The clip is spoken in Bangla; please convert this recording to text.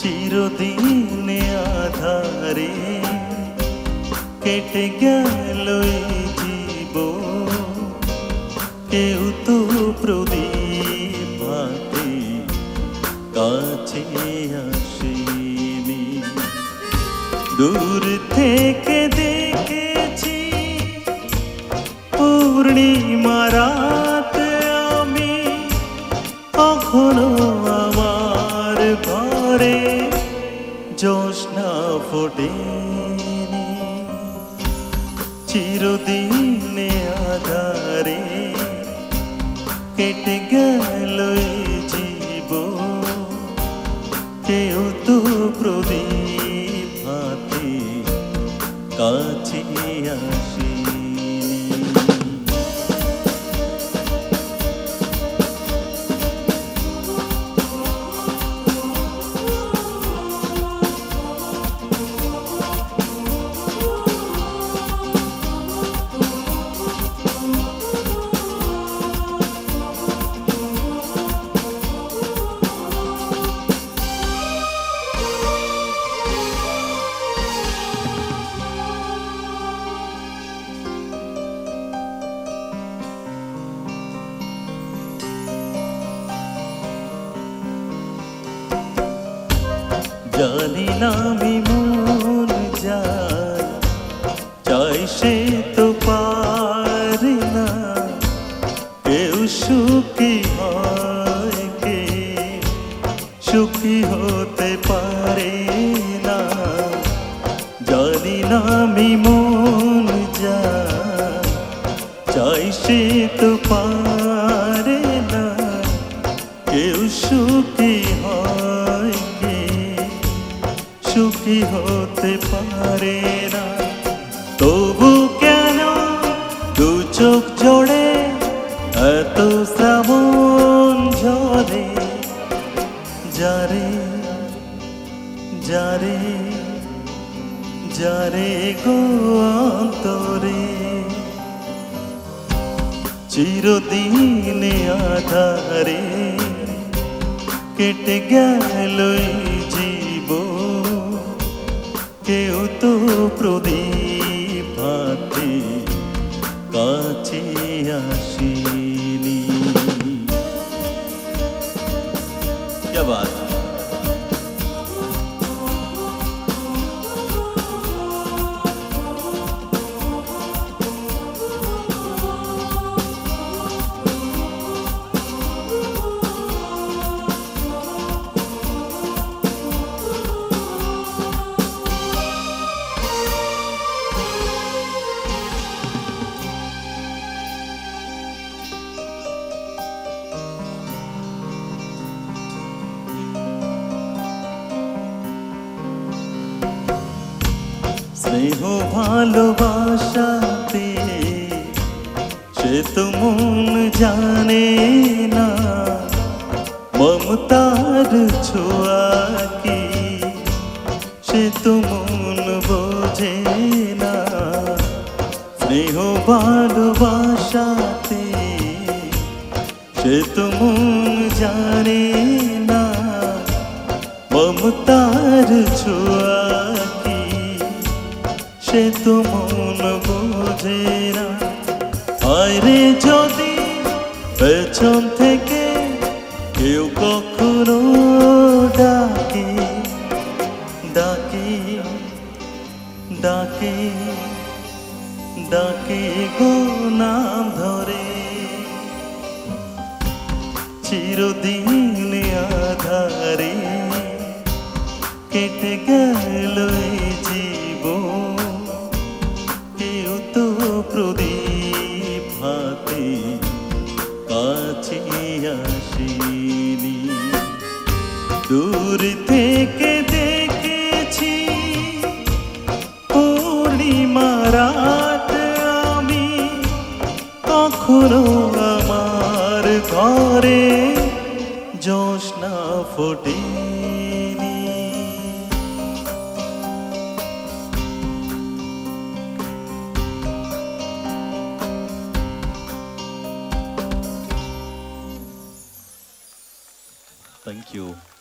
চিরদিনে আধারে কেটে গেল জীব কেউ তো প্রদীপ কাছে আসেনি। দূর থেকে দেখেছি পূর্ণিমা রাত আমি। কখনো আমার ঘরে জোৎস্না ফোটেনি। চিরদিনে আধারে কেটে গেল কেউ তো প্রদীপ জানি না আমি মন যায়, চাই সে তো পারে না। কেউ সুখী হয় কে? সুখী হতে পারে না। জানি না আমি মন সুখী হতে পারে না? তবু কেন দু চোখ জোড়ে এত শ্রাবণ ঝরে? যারে যারে যারে গো অন্তরে? চিরদিনে আধারে কেটে গেল এই প্রদীপ কাছে আসেনি স্নেহ ভালোবাসাতে সে তো মন জানে না। মমতার ছোঁয়া কি সে তো মন বোঝে না। স্নেহ ভালোবাসাতে সে তো মন জানে না। মমতার ছোঁয়া সে তো মন বোঝে না। আরে যদি পেছন থেকে কেউ কখনো ডাকে ডাকে ডাকে ডাকে গো নাম ধরে। চিরদিন আধারে কেটে গেল দূর থেকে দেখেছি পূর্ণিমা রাত আমি কখনো আমার ঘরে জোসনা ফোটে